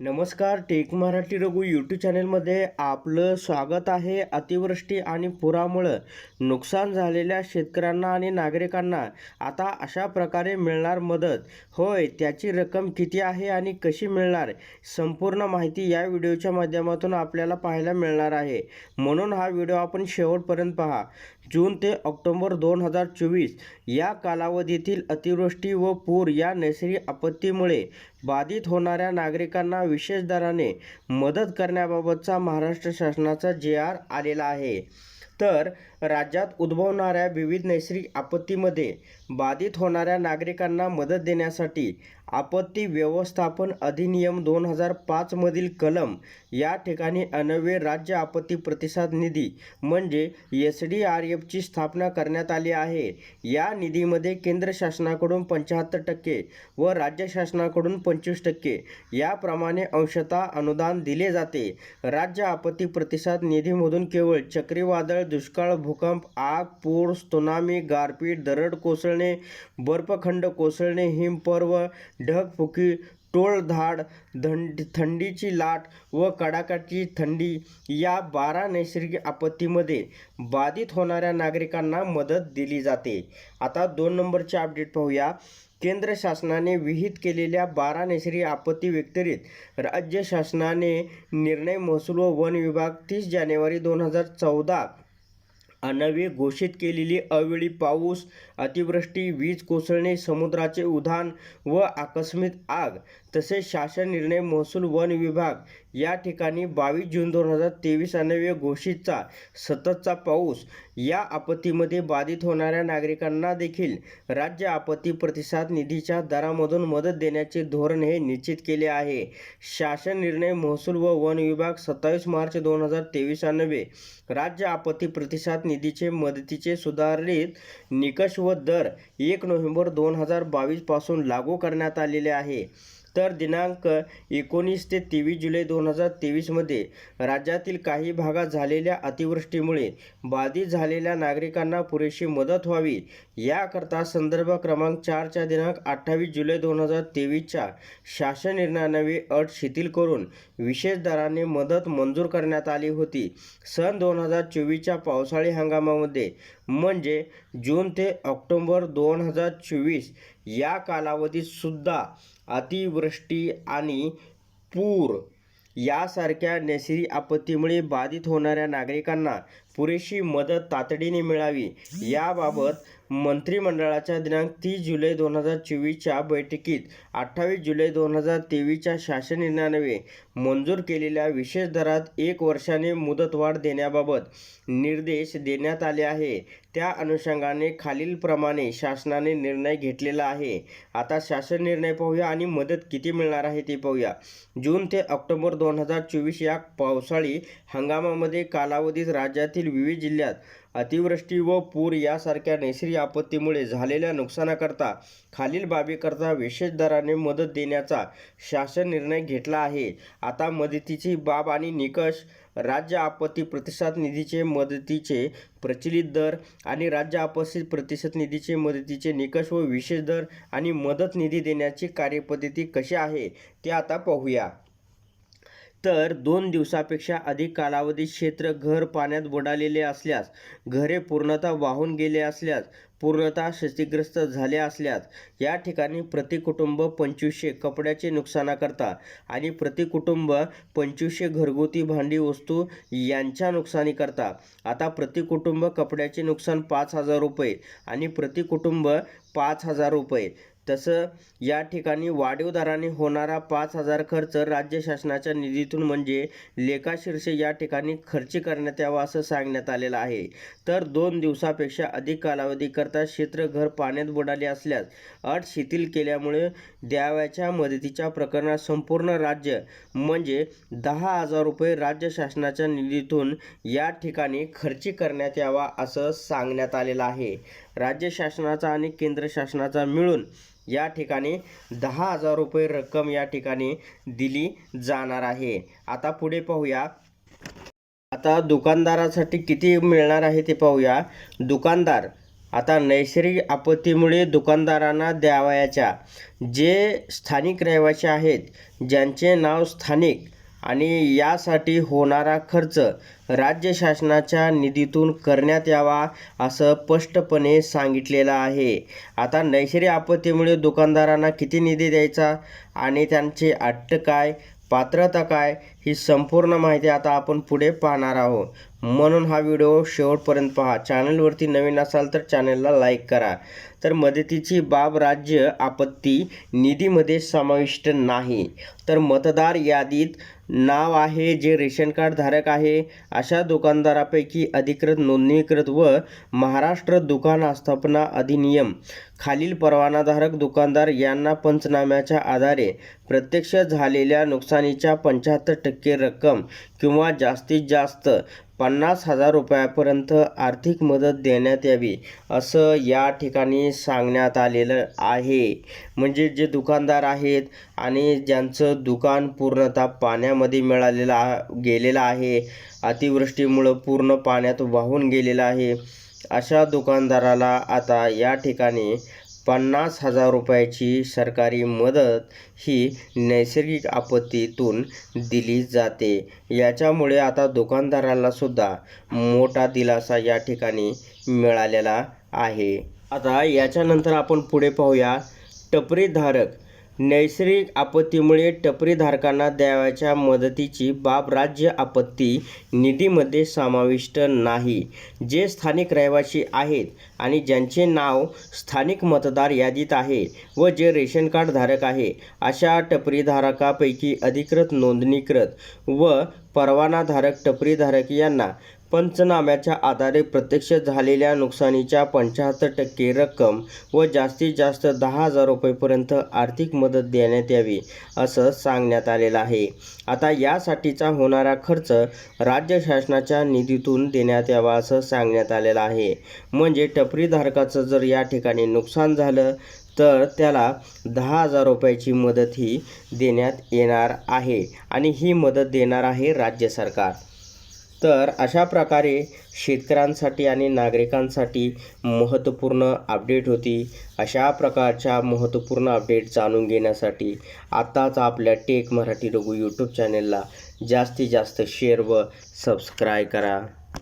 नमस्कार tech Marathi Raghu YouTube चॅनलमध्ये आपलं स्वागत आहे. अतिवृष्टी आणि पुरामुळं नुकसान झालेल्या शेतकऱ्यांना आणि नागरिकांना आता अशा प्रकारे मिळणार मदत. होय त्याची रक्कम किती आहे आणि कशी मिळणार? संपूर्ण माहिती या व्हिडिओच्या माध्यमातून आपल्याला पाहायला मिळणार आहे. म्हणून हा व्हिडिओ आपण शेवटपर्यंत पहा. जून ते ऑक्टोबर दोन हजार चोवीस या कालावधीतील अतिवृष्टी व पूर या नैसर्गिक आपत्तीमुळे बाधित होणाऱ्या नागरिकांना विशेष दराने मदत करण्याबाबतचा महाराष्ट्र शासनाचा जे आर आलेला आहे. तर राज्यात उद्भवणाऱ्या विविध नैसर्गिक आपत्तीमध्ये बाधित होणाऱ्या नागरिकांना मदत देण्यासाठी आपत्ती व्यवस्थापन अधिनियम दोन हजार पाचमधील कलम या ठिकाणी अनवे राज्य आपत्ती प्रतिसाद निधी म्हणजे एस डी आर एफची स्थापना करण्यात आली आहे. या निधीमध्ये केंद्र शासनाकडून पंच्याहत्तर टक्के व राज्य शासनाकडून पंचवीस टक्के याप्रमाणे अंशतः अनुदान दिले जाते. राज्य आपत्ती प्रतिसाद निधीमधून केवळ चक्रीवादळ दुष्काळ भूकंप आग पूर त्सुनामी गारपीट दरड कोसळणे बर्फखंड कोसळणे हिमपर्व ढगफुकी टोळधाड थंड थंडीची लाट व कडाक्याची थंडी या बारा नैसर्गिक आपत्तीमध्ये बाधित होणाऱ्या नागरिकांना मदत दिली जाते. आता दोन नंबरचे अपडेट पाहूया. केंद्र शासनाने विहित केलेल्या बारा नैसर्गिक आपत्ती व्यतिरिक्त राज्य शासनाने निर्णय महसूल व वन विभाग तीस जानेवारी दोन हजार चौदा नवे घोषित केलेली अवेळी पाऊस अतिवृष्टी वीज कोसळणे समुद्राचे उधाण व आकस्मिक आग तसेच शासन निर्णय महसूल वन विभाग या ठिकाणी बावीस जून दोन हजार तेवीस अन्वये घोषितचा सततचा पाऊस या आपत्तीमध्ये बाधित होणाऱ्या नागरिकांना देखील राज्य आपत्ती प्रतिसाद निधीच्या दरामधून मदत देण्याचे धोरण हे निश्चित केले आहे. शासन निर्णय महसूल व वन विभाग सत्तावीस मार्च दोन हजार तेवीस अन्वये राज्य आपत्ती प्रतिसाद निधीचे मदतीचे सुधारित निकष व दर एक नोव्हेंबर दोन हजार बावीसपासून लागू करण्यात आलेले आहे. तर दिनांक एकोणीस ते तेवीस जुलै दोन हजार तेवीसमध्ये राज्यातील काही भागात झालेल्या अतिवृष्टीमुळे बाधित झालेल्या नागरिकांना पुरेशी मदत व्हावी याकरता संदर्भ क्रमांक चारच्या दिनांक अठ्ठावीस जुलै दोन हजार तेवीसच्या शासन निर्णयानवे अट शिथिल करून विशेष दराने मदत मंजूर करण्यात आली होती. सन दोन हजार चोवीसच्या पावसाळी हंगामामध्ये म्हणजे जून ते ऑक्टोबर दोन हजार चोवीस या कालावधीत सुद्धा अतिवृष्टी आणि पूर यासारख्या नैसर्गिक आपत्तीमुळे बाधित होणाऱ्या नागरिकांना पुरेशी मदत तातडीने मिळावी. याबाबत मंत्रिमंडळाच्या दिनांक तीस जुलै दोन हजार चोवीसच्या बैठकीत अठ्ठावीस जुलै दोन हजार तेवीसच्या शासन निर्णयान्वये मंजूर केलेल्या विशेष दरात एक वर्षाने मुदतवाढ देण्याबाबत निर्देश देण्यात आले आहे. त्या अनुषंगाने खालीलप्रमाणे शासनाने निर्णय घेतलेला आहे. आता शासन निर्णय पाहूया आणि मदत किती मिळणार आहे ते पाहूया. जून ते ऑक्टोबर दोन हजार चोवीस या पावसाळी हंगामामध्ये कालावधीत राज्यातील विविध जिल्ह्यात अतिवृष्टी व पूर यासारख्या नैसर्गिक आपत्तीमुळे झालेल्या नुकसानाकरता खालील बाबीकरता विशेष दराने मदत देण्याचा शासन निर्णय घेतला आहे. आता मदतीची बाब आणि निकष राज्य आपत्ती प्रतिसाद निधीचे मदतीचे प्रचलित दर आणि राज्य आपत्ती प्रतिसाद निधीचे मदतीचे निकष व विशेष दर आणि मदत निधी देण्याची कार्यपद्धती कशी आहे ते आता पाहूया. तर दोन दिवसापेक्षा अधिक कालावधीत क्षेत्र घर पाण्यात बुडालेले असल्यास घरे पूर्णतः वाहून गेले असल्यास पूर्णतः क्षतिग्रस्त झाले असल्यास या ठिकाणी प्रतिकुटुंब पंचवीसशे कपड्याचे नुकसानाकरता आणि प्रतिकुटुंब पंचवीसशे घरगुती भांडी वस्तू यांच्या नुकसानीकरता आता प्रतिकुटुंब कपड्याचे नुकसान पाच हजार रुपये आणि प्रतिकुटुंब पाच हजार रुपये. तसं या ठिकाणी वाढीव दराने होणारा पाच हजार खर्च राज्य शासनाच्या निधीतून म्हणजे लेखाशीर्ष या ठिकाणी खर्च करण्यात यावा असं सांगण्यात आलेलं आहे. तर दोन दिवसापेक्षा अधिक कालावधीकरता क्षेत्र घर पाण्यात बुडाले असल्यास अट शिथिल केल्यामुळे द्यावयाच्या मदतीच्या प्रकरणात संपूर्ण राज्य म्हणजे दहा हजार रुपये राज्य शासनाच्या निधीतून या ठिकाणी खर्ची करण्यात यावा असं सांगण्यात आलेलं आहे. राज्य शासनाचा आणि केंद्र शासनाचा मिळून या ठिकाणी दहा हजार रुपये रक्कम या ठिकाणी दिली जाणार आहे. आता पुढे पाहूया. आता दुकानदारासाठी किती मिळणार आहे ते पाहूया. दुकानदार आता नैसर्गिक आपत्तीमुळे दुकानदारांना द्यावयाच्या जे स्थानिक रहिवासी आहेत ज्यांचे नाव स्थानिक आणि यासाठी होणारा खर्च राज्य शासनाच्या निधीतून करण्यात यावा असं स्पष्टपणे सांगितलेलं आहे. आता नैसर्गिक आपत्तीमुळे दुकानदारांना किती निधी द्यायचा आणि त्यांचे अट्ट काय पात्रता काय ही संपूर्ण माहिती आता आपण पुढे पाहणार आहोत. म्हणून हा व्हिडिओ शेवटपर्यंत पहा. चॅनलवरती नवीन असाल तर चॅनलला लाईक करा. तर मदतीची बाब राज्य आपत्ती निधीमध्ये समाविष्ट नाही. तर मतदार यादीत नाव आहे जे रेशन कार्डधारक आहे. अशा दुकानदारापैकी अधिकृत नोंदणीकृत व महाराष्ट्र दुकान आस्थापना अधिनियम. खालील परवानाधारक दुकानदार यांना पंचनाम्याच्या आधारे प्रत्यक्ष झालेल्या नुकसानीच्या पंच्याहत्तर टक्के रक्कम किंवा जास्तीत जास्त पन्नास हजार रुपयापर्यंत आर्थिक मदत देण्यात यावी असं या ठिकाणी सांगण्यात आलेलं आहे. म्हणजे जे दुकानदार आहेत आणि ज्यांचं दुकान पूर्णतः पाण्यामध्ये मिळालेलं आ गेलेलं आहे अतिवृष्टीमुळं पूर्ण पाण्यात वाहून गेलेलं आहे अशा दुकानदाराला आता या ठिकाणी पन्नास हजार रुपयाची सरकारी मदत ही नैसर्गिक आपत्तीतून दिली जाते. याच्यामुळे आता दुकानदारालासुद्धा मोठा दिलासा या ठिकाणी मिळालेला आहे. आता याच्यानंतर आपण पुढे पाहूया टपरीधारक नैसर्गिक आपत्तीमुळे टपरीधारकांना द्यावयाच्या मदतीची बाब राज्य आपत्ती निधीमध्ये समाविष्ट नाही. जे स्थानिक रहिवासी आहेत आणि ज्यांचे नाव स्थानिक मतदार यादीत आहे व जे रेशन कार्ड धारक आहे अशा टपरीधारकापैकी अधिकृत नोंदणीकृत व परवानाधारक टपरीधारक यांना पंचनाम्याच्या आधारे प्रत्यक्ष झालेल्या नुकसानीच्या पंच्याहत्तर टक्के रक्कम व जास्तीत जास्त दहा हजार रुपयेपर्यंत आर्थिक मदत देण्यात यावी असं सांगण्यात आलेलं आहे. आता यासाठीचा होणारा खर्च राज्य शासनाच्या निधीतून देण्यात यावा असं सांगण्यात आलेलं आहे. म्हणजे टपरीधारकाचं जर या ठिकाणी नुकसान झालं तर त्याला दहा हजार रुपयाची मदत ही देण्यात येणार आहे आणि ही मदत देणार आहे राज्य सरकार. तर अशा प्रकारे शेतकऱ्यांसाठी आणि नागरिकांसाठी महत्त्वपूर्ण अपडेट होती. अशा प्रकारच्या महत्त्वपूर्ण अपडेट जाणून घेण्यासाठी आत्ताच आपल्या टेक मराठी रघु यूट्यूब चॅनेलला जास्तीत जास्त शेअर व सबस्क्राय करा.